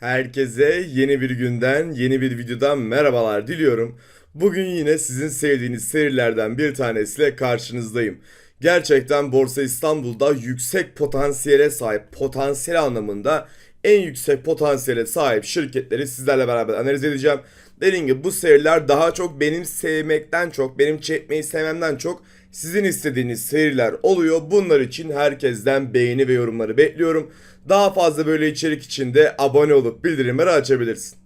Herkese yeni bir günden, yeni bir videodan merhabalar diliyorum. Bugün yine sizin sevdiğiniz serilerden bir tanesiyle karşınızdayım. Gerçekten Borsa İstanbul'da yüksek potansiyele sahip, potansiyel anlamında en yüksek potansiyele sahip şirketleri sizlerle beraber analiz edeceğim. Dediğim gibi bu seriler daha çok benim sevmekten çok, benim çekmeyi sevmemden çok sizin istediğiniz seriler oluyor. Bunlar için herkesten beğeni ve yorumları bekliyorum. Daha fazla böyle içerik için de abone olup bildirimleri açabilirsin.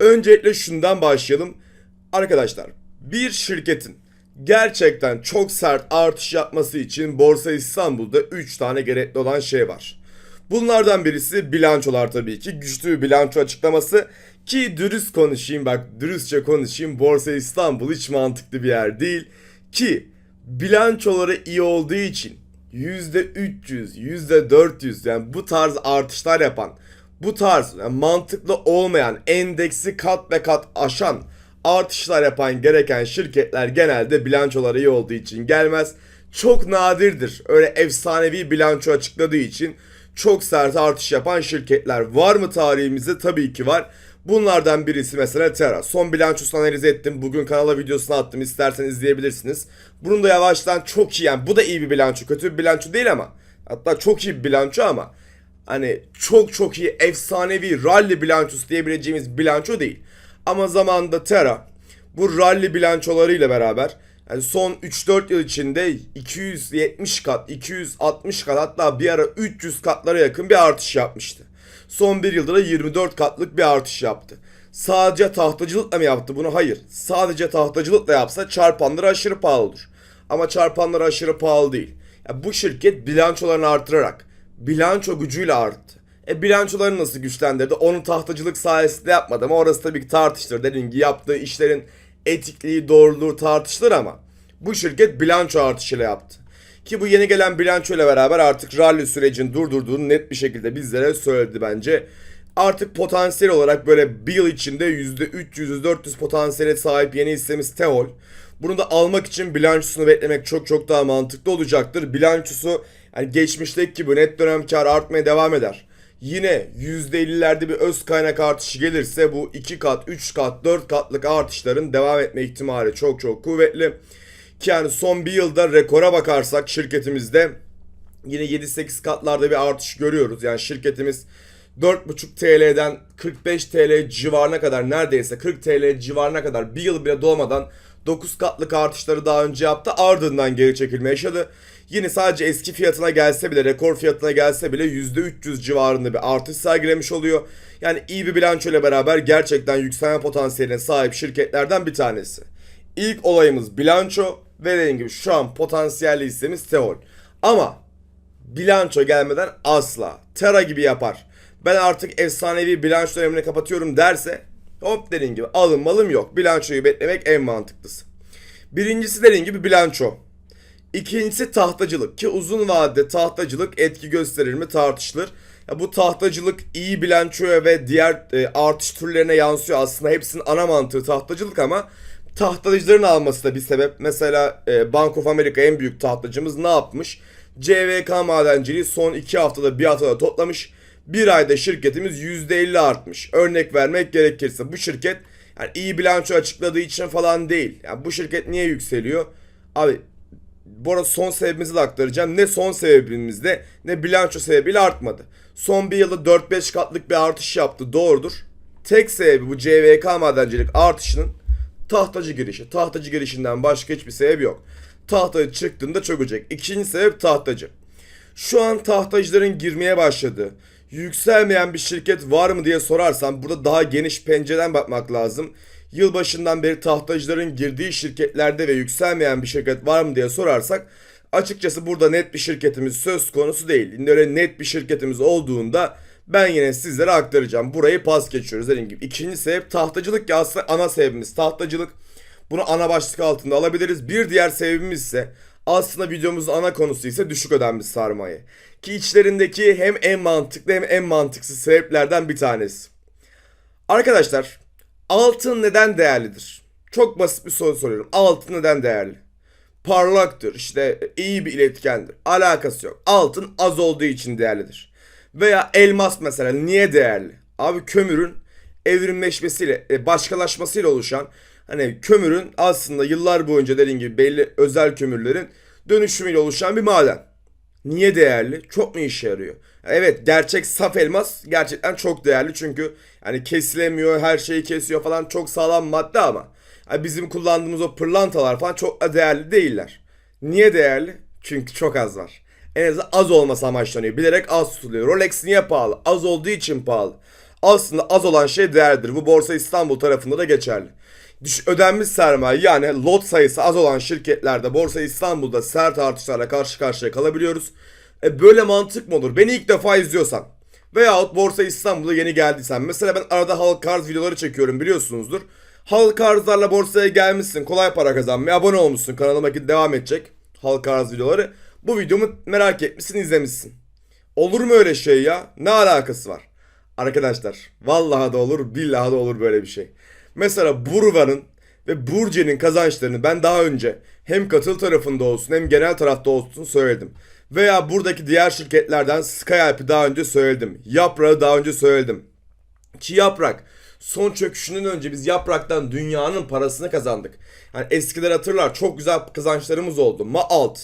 Öncelikle şundan başlayalım. Arkadaşlar bir şirketin gerçekten çok sert artış yapması için Borsa İstanbul'da 3 tane gerekli olan şey var. Bunlardan birisi bilançolar tabii ki. Güçlü bir bilanço açıklaması ki dürüst konuşayım bak dürüstçe konuşayım Borsa İstanbul hiç mantıklı bir yer değil. Ki bilançoları iyi olduğu için %300, %400 yani bu tarz artışlar yapan, bu tarz yani mantıklı olmayan, endeksi kat ve kat aşan artışlar yapan gereken şirketler genelde bilançoları iyi olduğu için gelmez. Çok nadirdir öyle efsanevi bilanço açıkladığı için çok sert artış yapan şirketler var mı tarihimizde? Tabii ki var. Bunlardan birisi mesela Terra. Son bilançosunu analiz ettim. Bugün kanala videosunu attım. İsterseniz izleyebilirsiniz. Bunun da yavaştan çok iyi yani bu da iyi bir bilanço. Kötü bir bilanço değil ama. Hatta çok iyi bir bilanço ama hani çok çok iyi efsanevi rally bilançosu diyebileceğimiz bilanço değil. Ama zamanında Terra bu rally bilançolarıyla beraber yani son 3-4 yıl içinde 270 kat, 260 kat hatta bir ara 300 katlara yakın bir artış yapmıştı. Son bir yılda da 24 katlık bir artış yaptı. Sadece tahtacılıkla mı yaptı bunu? Hayır. Sadece tahtacılıkla yapsa çarpanları aşırı pahalı olur. Ama çarpanları aşırı pahalı değil. Ya bu şirket bilançolarını artırarak bilanço gücüyle arttı. E bilançolarını nasıl güçlendirdi? Onu tahtacılık sayesinde yapmadı ama orası tabii ki tartışılır. Dediğim gibi yaptığı işlerin etikliği, doğruluğu tartışılır ama bu şirket bilanço artışıyla yaptı. Ki bu yeni gelen bilanço ile beraber artık rally sürecini durdurduğunu net bir şekilde bizlere söyledi bence. Artık potansiyel olarak böyle bir yıl içinde %300-400 potansiyele sahip yeni hissemiz Teol. Bunu da almak için bilançosunu beklemek çok çok daha mantıklı olacaktır. Bilançosu yani geçmişteki gibi net dönem kar artmaya devam eder. Yine %50'lerde bir öz kaynak artışı gelirse bu 2 kat, 3 kat, 4 katlık artışların devam etme ihtimali çok çok kuvvetli. Ki yani son bir yılda rekora bakarsak şirketimizde yine 7-8 katlarda bir artış görüyoruz. Yani şirketimiz 4,5 TL'den 45 TL civarına kadar neredeyse 40 TL civarına kadar bir yıl bile dolmadan 9 katlık artışları daha önce yaptı. Ardından geri çekilme yaşadı. Yine sadece eski fiyatına gelse bile, rekor fiyatına gelse bile %300 civarında bir artış sergilemiş oluyor. Yani iyi bir bilanço ile beraber gerçekten yükselme potansiyeline sahip şirketlerden bir tanesi. İlk olayımız bilanço ve dediğim gibi şu an potansiyelli hissemiz Teol. Ama bilanço gelmeden asla Terra gibi yapar. Ben artık efsanevi bilanço dönemini kapatıyorum derse hop dediğim gibi alım malım yok. Bilançoyu beklemek en mantıklısı. Birincisi dediğim gibi bilanço. İkincisi tahtacılık ki uzun vadede tahtacılık etki gösterir mi tartışılır. Ya bu tahtacılık iyi bilançoya ve diğer e, artış türlerine yansıyor. Aslında hepsinin ana mantığı tahtacılık ama tahtacıların alması da bir sebep. Mesela e, Bank of America en büyük tahtacımız ne yapmış? CVK madenciliği son 2 haftada bir haftada toplamış. Bir ayda şirketimiz %50 artmış. Örnek vermek gerekirse bu şirket yani iyi bilanço açıkladığı için falan değil. Yani bu şirket niye yükseliyor? Abi bu arada son sebebimizi de aktaracağım. Ne son sebebimizde ne bilanço sebebiyle artmadı. Son bir yılda 4-5 katlık bir artış yaptı doğrudur. Tek sebebi bu CVK madencilik artışının tahtacı girişi. Tahtacı girişinden başka hiçbir sebep yok. Tahtacı çıktığında çökecek. İkinci sebep tahtacı. Şu an tahtacıların girmeye başladığı, yükselmeyen bir şirket var mı diye sorarsam burada daha geniş pencereden bakmak lazım. Yılbaşından beri tahtacıların girdiği şirketlerde ve yükselmeyen bir şirket var mı diye sorarsak açıkçası burada net bir şirketimiz söz konusu değil. Öyle net bir şirketimiz olduğunda ben yine sizlere aktaracağım. Burayı pas geçiyoruz dediğim gibi. İkinci sebep tahtacılık ya aslında ana sebebimiz tahtacılık. Bunu ana başlık altında alabiliriz. Bir diğer sebebimiz ise aslında videomuzun ana konusu ise düşük ödemli sarmayı. Ki içlerindeki hem en mantıklı hem en mantıksız sebeplerden bir tanesi. Arkadaşlar altın neden değerlidir? Çok basit bir soru soruyorum. Altın neden değerli? Parlaktır, işte iyi bir iletkendir. Alakası yok. Altın az olduğu için değerlidir. Veya elmas mesela niye değerli? Abi kömürün evrimleşmesiyle, e, başkalaşmasıyla oluşan hani kömürün aslında yıllar boyunca dediğim gibi belli özel kömürlerin dönüşümüyle oluşan bir maden. Niye değerli? Çok mu işe yarıyor? Evet gerçek saf elmas gerçekten çok değerli çünkü yani kesilemiyor, her şeyi kesiyor falan çok sağlam madde ama yani bizim kullandığımız o pırlantalar falan çok değerli değiller. Niye değerli? Çünkü çok az var. En azından az olması amaçlanıyor. Bilerek az tutuluyor. Rolex niye pahalı? Az olduğu için pahalı. Aslında az olan şey değerlidir. Bu Borsa İstanbul tarafında da geçerli. Düş ödenmiş sermaye yani lot sayısı az olan şirketlerde Borsa İstanbul'da sert artışlarla karşı karşıya kalabiliyoruz. E böyle mantık mı olur? Beni ilk defa izliyorsan veyahut Borsa İstanbul'a yeni geldiysen mesela ben arada halk arz videoları çekiyorum biliyorsunuzdur. Halk arzlarla borsaya gelmişsin kolay para kazanmaya abone olmuşsun kanalıma devam edecek halk arz videoları. Bu videomu merak etmişsin izlemişsin. Olur mu öyle şey ya? Ne alakası var? Arkadaşlar vallahi da olur billahi da olur böyle bir şey. Mesela Burva'nın ve Burce'nin kazançlarını ben daha önce hem katıl tarafında olsun hem genel tarafta olsun söyledim. Veya buradaki diğer şirketlerden Skyalp'i daha önce söyledim. Yaprak'ı daha önce söyledim. Ki Yaprak son çöküşünden önce biz Yaprak'tan dünyanın parasını kazandık. Yani eskiler hatırlar çok güzel kazançlarımız oldu. Maalt,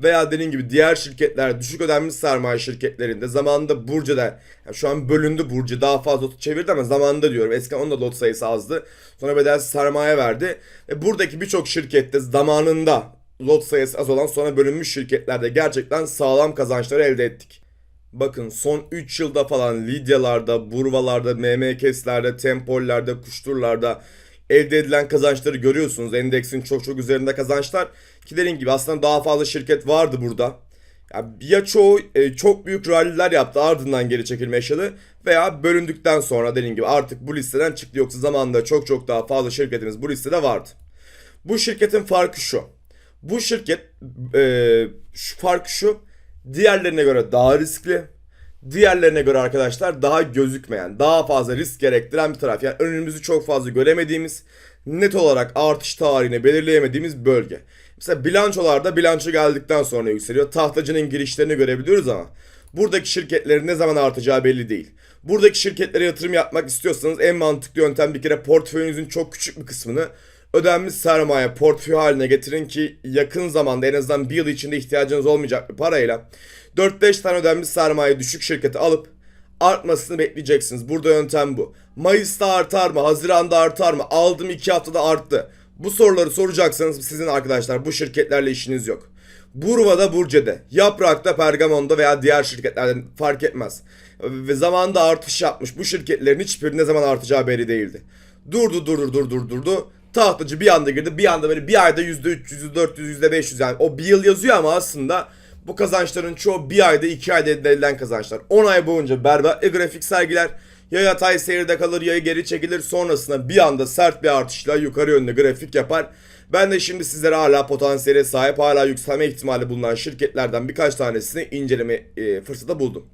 veya dediğim gibi diğer şirketler düşük ödenmiş sermaye şirketlerinde zamanında Burcu'da yani şu an bölündü Burcu daha fazla lot çevirdi ama zamanında diyorum eskiden onun da lot sayısı azdı. Sonra bedelsiz sermaye verdi. Ve buradaki birçok şirkette zamanında lot sayısı az olan sonra bölünmüş şirketlerde gerçekten sağlam kazançlar elde ettik. Bakın son 3 yılda falan Lidyalarda, Burvalarda, MMKS'lerde, Tempollerde, Kuşturlarda elde edilen kazançları görüyorsunuz. Endeksin çok çok üzerinde kazançlar. Ki dediğim gibi aslında daha fazla şirket vardı burada. Ya, ya çoğu e, çok büyük ralliler yaptı ardından geri çekilme yaşadı veya bölündükten sonra dediğim gibi artık bu listeden çıktı yoksa zamanında çok çok daha fazla şirketimiz bu listede vardı. Bu şirketin farkı şu. Bu şirket e, şu farkı şu diğerlerine göre daha riskli. Diğerlerine göre arkadaşlar daha gözükmeyen, daha fazla risk gerektiren bir taraf. Yani önümüzü çok fazla göremediğimiz, net olarak artış tarihini belirleyemediğimiz bölge. Mesela bilançolarda bilanço geldikten sonra yükseliyor. Tahtacının girişlerini görebiliyoruz ama buradaki şirketlerin ne zaman artacağı belli değil. Buradaki şirketlere yatırım yapmak istiyorsanız en mantıklı yöntem bir kere portföyünüzün çok küçük bir kısmını ödenmiş sermaye portföy haline getirin ki yakın zamanda en azından bir yıl içinde ihtiyacınız olmayacak bir parayla 4-5 tane ödenmiş sermaye düşük şirketi alıp artmasını bekleyeceksiniz. Burada yöntem bu. Mayıs'ta artar mı? Haziran'da artar mı? Aldım 2 haftada arttı. Bu soruları soracaksanız sizin arkadaşlar bu şirketlerle işiniz yok. Burva'da Burce'de, Yaprak'ta Pergamon'da veya diğer şirketlerden fark etmez. Ve zamanda artış yapmış bu şirketlerin hiçbiri ne zaman artacağı belli değildi. Durdu durdu durdu durdu. Tahtacı bir anda girdi bir anda böyle bir ayda %300, %400, %500 yani o bir yıl yazıyor ama aslında bu kazançların çoğu bir ayda iki ayda elde edilen kazançlar. 10 ay boyunca berbat bir grafik sergiler. Ya yatay seyirde kalır ya geri çekilir sonrasında bir anda sert bir artışla yukarı yönlü grafik yapar. Ben de şimdi sizlere hala potansiyele sahip hala yükselme ihtimali bulunan şirketlerden birkaç tanesini inceleme e, fırsatı buldum.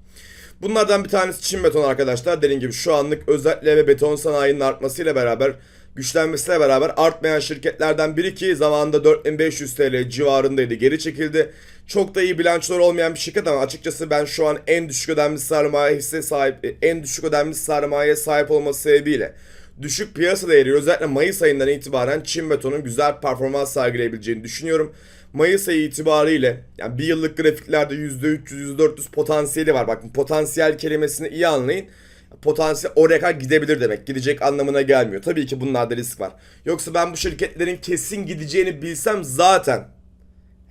Bunlardan bir tanesi Çin Beton arkadaşlar. Dediğim gibi şu anlık özellikle ve beton sanayinin artmasıyla beraber güçlenmesiyle beraber artmayan şirketlerden biri ki zamanında 4500 TL civarındaydı geri çekildi. Çok da iyi bilançolar olmayan bir şirket ama açıkçası ben şu an en düşük ödenmiş sermaye hisse sahip en düşük ödenmiş sermayeye sahip olması sebebiyle düşük piyasa değeri özellikle Mayıs ayından itibaren Çin Beton'un güzel performans sergileyebileceğini düşünüyorum. Mayıs ayı itibariyle yani bir yıllık grafiklerde %300 %400 potansiyeli var. Bakın potansiyel kelimesini iyi anlayın. Potansiyel oraya kadar gidebilir demek. Gidecek anlamına gelmiyor. Tabii ki bunlarda risk var. Yoksa ben bu şirketlerin kesin gideceğini bilsem zaten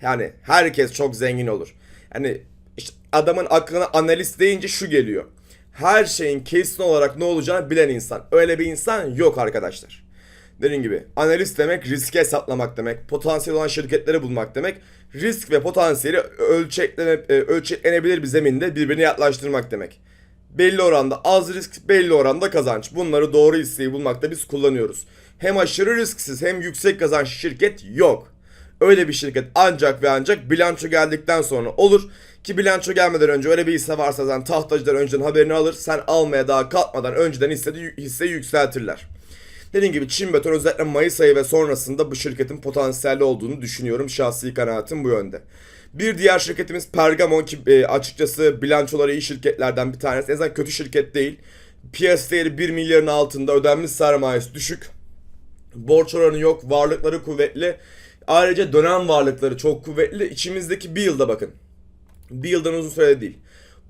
yani herkes çok zengin olur. Yani işte adamın aklına analist deyince şu geliyor. Her şeyin kesin olarak ne olacağını bilen insan. Öyle bir insan yok arkadaşlar. Dediğim gibi analist demek riske hesaplamak demek. Potansiyel olan şirketleri bulmak demek. Risk ve potansiyeli ölçeklene, e, ölçeklenebilir bir zeminde birbirine yaklaştırmak demek. Belli oranda az risk, belli oranda kazanç. Bunları doğru hisseyi bulmakta biz kullanıyoruz. Hem aşırı risksiz hem yüksek kazanç şirket yok. Öyle bir şirket ancak ve ancak bilanço geldikten sonra olur. Ki bilanço gelmeden önce öyle bir hisse varsa sen tahtacılar önceden haberini alır. Sen almaya daha kalkmadan önceden hisse, hisseyi yükseltirler. Dediğim gibi Çin Beton özellikle Mayıs ayı ve sonrasında bu şirketin potansiyelli olduğunu düşünüyorum. Şahsi kanaatim bu yönde. Bir diğer şirketimiz Pergamon ki e, açıkçası bilançoları iyi şirketlerden bir tanesi. En azından kötü şirket değil. Piyasa değeri 1 milyarın altında ödenmiş sermayesi düşük. Borç oranı yok, varlıkları kuvvetli. Ayrıca dönem varlıkları çok kuvvetli. İçimizdeki bir yılda bakın. Bir yıldan uzun sürede değil.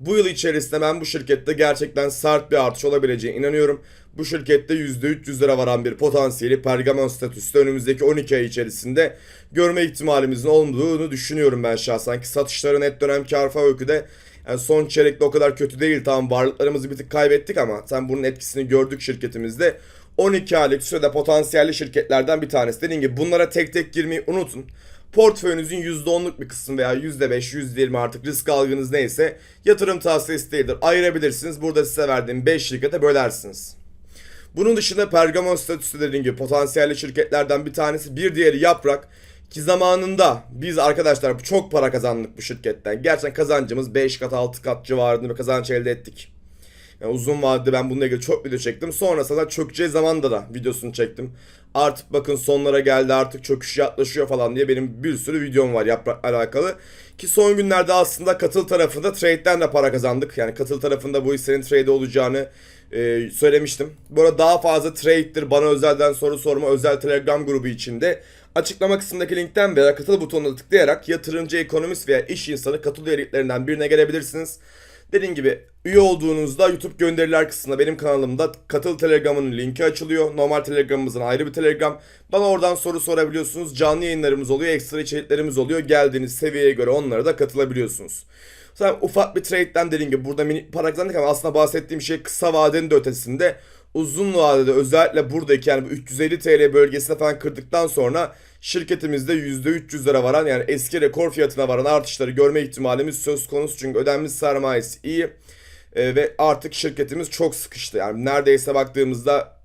Bu yıl içerisinde ben bu şirkette gerçekten sert bir artış olabileceğine inanıyorum. Bu şirkette %300 lira varan bir potansiyeli Pergamon statüsü önümüzdeki 12 ay içerisinde görme ihtimalimizin olduğunu düşünüyorum ben şahsen. Ki satışların net dönem kar öyküde yani son çeyrekte o kadar kötü değil. Tamam varlıklarımızı bir tık kaybettik ama sen bunun etkisini gördük şirketimizde. 12 aylık sürede potansiyelli şirketlerden bir tanesi. Dediğim gibi bunlara tek tek girmeyi unutun. Portföyünüzün %10'luk bir kısmı veya %5, %20 artık risk algınız neyse yatırım tavsiyesi değildir. Ayırabilirsiniz. Burada size verdiğim 5 şirkete bölersiniz. Bunun dışında Pergamon statüsü dediğim gibi potansiyelli şirketlerden bir tanesi. Bir diğeri Yaprak. Ki zamanında biz arkadaşlar çok para kazandık bu şirketten. Gerçekten kazancımız 5 kat 6 kat civarında bir kazanç elde ettik. Yani uzun vadede ben bununla ilgili çok video çektim. Sonrasında çökeceği zamanda da videosunu çektim. Artık bakın sonlara geldi artık çöküş yaklaşıyor falan diye benim bir sürü videom var yaprakla alakalı. Ki son günlerde aslında katıl tarafında trade'den de para kazandık. Yani katıl tarafında bu hissenin trade olacağını e, söylemiştim. Bu arada daha fazla trade'dir bana özelden soru sorma özel telegram grubu içinde. Açıklama kısmındaki linkten veya katıl butonuna tıklayarak yatırımcı, ekonomist veya iş insanı katıl üyeliklerinden birine gelebilirsiniz. Dediğim gibi üye olduğunuzda YouTube gönderiler kısmında benim kanalımda katıl telegramının linki açılıyor. Normal telegramımızın ayrı bir telegram. Bana oradan soru sorabiliyorsunuz. Canlı yayınlarımız oluyor, ekstra içeriklerimiz oluyor. Geldiğiniz seviyeye göre onlara da katılabiliyorsunuz. Sonra ufak bir trade'den dediğim gibi burada mini para kazandık ama aslında bahsettiğim şey kısa vadenin de ötesinde uzun vadede özellikle buradaki yani bu 350 TL bölgesine falan kırdıktan sonra şirketimizde %300 lira varan yani eski rekor fiyatına varan artışları görme ihtimalimiz söz konusu çünkü ödenmiş sermayesi iyi Ee, ve artık şirketimiz çok sıkıştı. Yani neredeyse baktığımızda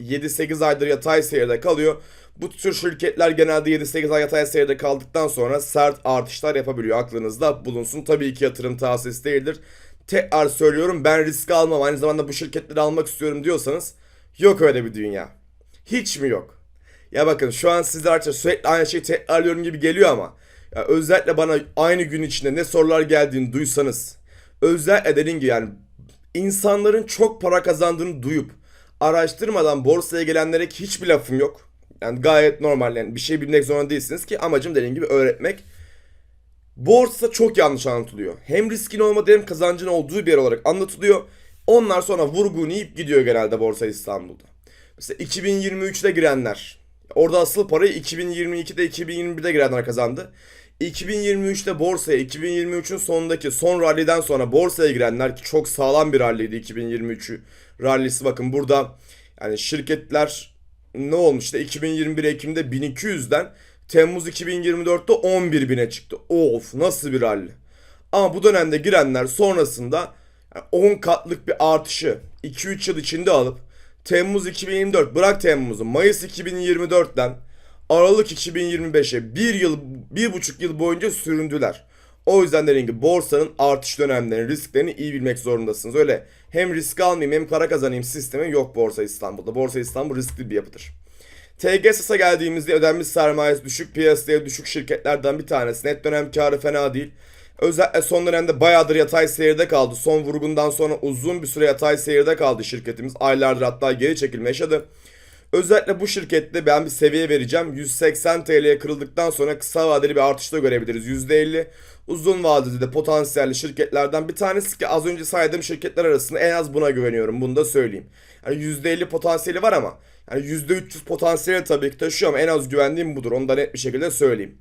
7-8 aydır yatay seyirde kalıyor. Bu tür şirketler genelde 7-8 ay yatay seyirde kaldıktan sonra sert artışlar yapabiliyor. Aklınızda bulunsun. Tabii ki yatırım tavsiyesi değildir. Tekrar söylüyorum ben risk almam. Aynı zamanda bu şirketleri almak istiyorum diyorsanız yok öyle bir dünya. Hiç mi yok? Ya bakın şu an sizler arkadaşlar sürekli aynı şeyi tekrarlıyorum gibi geliyor ama ya özellikle bana aynı gün içinde ne sorular geldiğini duysanız özellikle dediğim gibi yani insanların çok para kazandığını duyup araştırmadan borsaya gelenlere hiçbir lafım yok. Yani gayet normal yani bir şey bilmek zorunda değilsiniz ki amacım dediğim gibi öğretmek. Borsa çok yanlış anlatılıyor. Hem riskin olmadığı hem kazancın olduğu bir yer olarak anlatılıyor. Onlar sonra vurgunu yiyip gidiyor genelde Borsa İstanbul'da. Mesela 2023'te girenler. Orada asıl parayı 2022'de 2021'de girenler kazandı. 2023'te borsaya 2023'ün sonundaki son ralliden sonra borsaya girenler ki çok sağlam bir ralliydi 2023'ü rallisi bakın burada yani şirketler ne olmuştu 2021 Ekim'de 1200'den Temmuz 2024'te 11.000'e çıktı. Of nasıl bir rally. Ama bu dönemde girenler sonrasında 10 katlık bir artışı 2-3 yıl içinde alıp Temmuz 2024 bırak Temmuz'u Mayıs 2024'ten Aralık 2025'e bir yıl, bir buçuk yıl boyunca süründüler. O yüzden dediğim gibi borsanın artış dönemlerini, risklerini iyi bilmek zorundasınız. Öyle hem risk almayayım hem para kazanayım sistemi yok Borsa İstanbul'da. Borsa İstanbul riskli bir yapıdır. TGSS'a geldiğimizde ödenmiş sermayesi düşük, piyasaya düşük şirketlerden bir tanesi. Net dönem karı fena değil. Özellikle son dönemde bayağıdır yatay seyirde kaldı. Son vurgundan sonra uzun bir süre yatay seyirde kaldı şirketimiz. Aylardır hatta geri çekilme yaşadı. Özellikle bu şirkette ben bir seviye vereceğim. 180 TL'ye kırıldıktan sonra kısa vadeli bir artışta görebiliriz. %50 uzun vadede de potansiyelli şirketlerden bir tanesi ki az önce saydığım şirketler arasında en az buna güveniyorum. Bunu da söyleyeyim. Yani %50 potansiyeli var ama yani %300 potansiyeli tabii ki taşıyor ama en az güvendiğim budur. Onu da net bir şekilde söyleyeyim.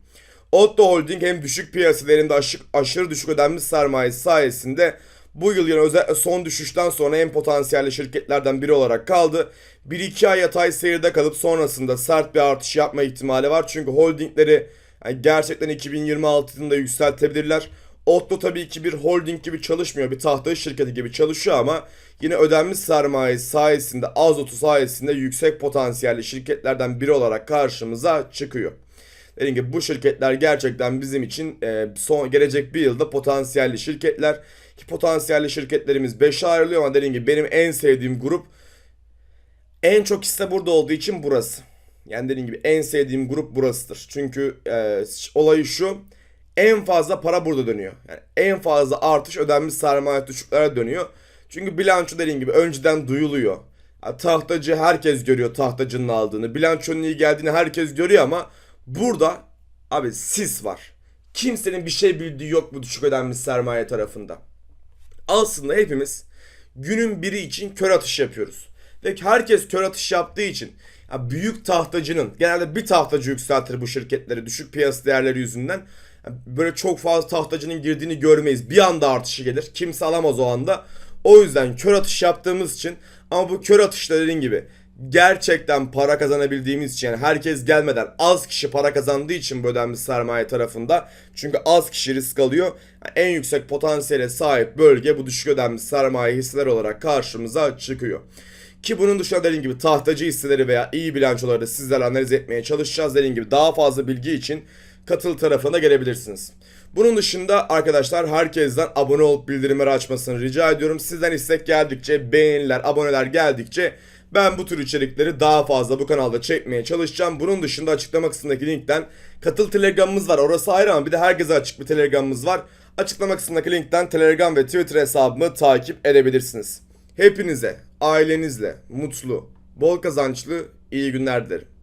Otto Holding hem düşük piyasalarında aşırı, aşırı düşük ödenmiş sermayesi sayesinde bu yıl yine özellikle son düşüşten sonra en potansiyelli şirketlerden biri olarak kaldı. 1-2 ay yatay seyirde kalıp sonrasında sert bir artış yapma ihtimali var. Çünkü holdingleri yani gerçekten 2026 yılında yükseltebilirler. Otto tabii ki bir holding gibi çalışmıyor. Bir tahta şirketi gibi çalışıyor ama yine ödenmiş sermaye sayesinde Azotu sayesinde yüksek potansiyelli şirketlerden biri olarak karşımıza çıkıyor. Dediğim gibi bu şirketler gerçekten bizim için e, son gelecek bir yılda potansiyelli şirketler. Ki potansiyelli şirketlerimiz 5'e ayrılıyor ama dediğim gibi benim en sevdiğim grup en çok hisse burada olduğu için burası. Yani dediğim gibi en sevdiğim grup burasıdır. Çünkü e, olayı şu en fazla para burada dönüyor. Yani en fazla artış ödenmiş sermaye düşüklere dönüyor. Çünkü bilanço dediğim gibi önceden duyuluyor. Ya tahtacı herkes görüyor tahtacının aldığını. Bilançonun iyi geldiğini herkes görüyor ama burada abi sis var. Kimsenin bir şey bildiği yok bu düşük ödenmiş sermaye tarafında. Aslında hepimiz günün biri için kör atış yapıyoruz. Ve herkes kör atış yaptığı için ya büyük tahtacının genelde bir tahtacı yükseltir bu şirketleri düşük piyasa değerleri yüzünden. Böyle çok fazla tahtacının girdiğini görmeyiz. Bir anda artışı gelir. Kimse alamaz o anda. O yüzden kör atış yaptığımız için ama bu kör atışta dediğim gibi gerçekten para kazanabildiğimiz için yani herkes gelmeden az kişi para kazandığı için bu ödenmiş sermaye tarafında çünkü az kişi risk alıyor. Yani en yüksek potansiyele sahip bölge bu düşük ödenmiş sermaye hisseler olarak karşımıza çıkıyor. Ki bunun dışında dediğim gibi tahtacı hisseleri veya iyi bilançoları da sizlerle analiz etmeye çalışacağız. Dediğim gibi daha fazla bilgi için katıl tarafına gelebilirsiniz. Bunun dışında arkadaşlar herkesten abone olup bildirimleri açmasını rica ediyorum. Sizden istek geldikçe, beğeniler, aboneler geldikçe ben bu tür içerikleri daha fazla bu kanalda çekmeye çalışacağım. Bunun dışında açıklama kısmındaki linkten katıl telegramımız var. Orası ayrı ama bir de herkese açık bir telegramımız var. Açıklama kısmındaki linkten telegram ve twitter hesabımı takip edebilirsiniz. Hepinize ailenizle mutlu, bol kazançlı iyi günler dilerim.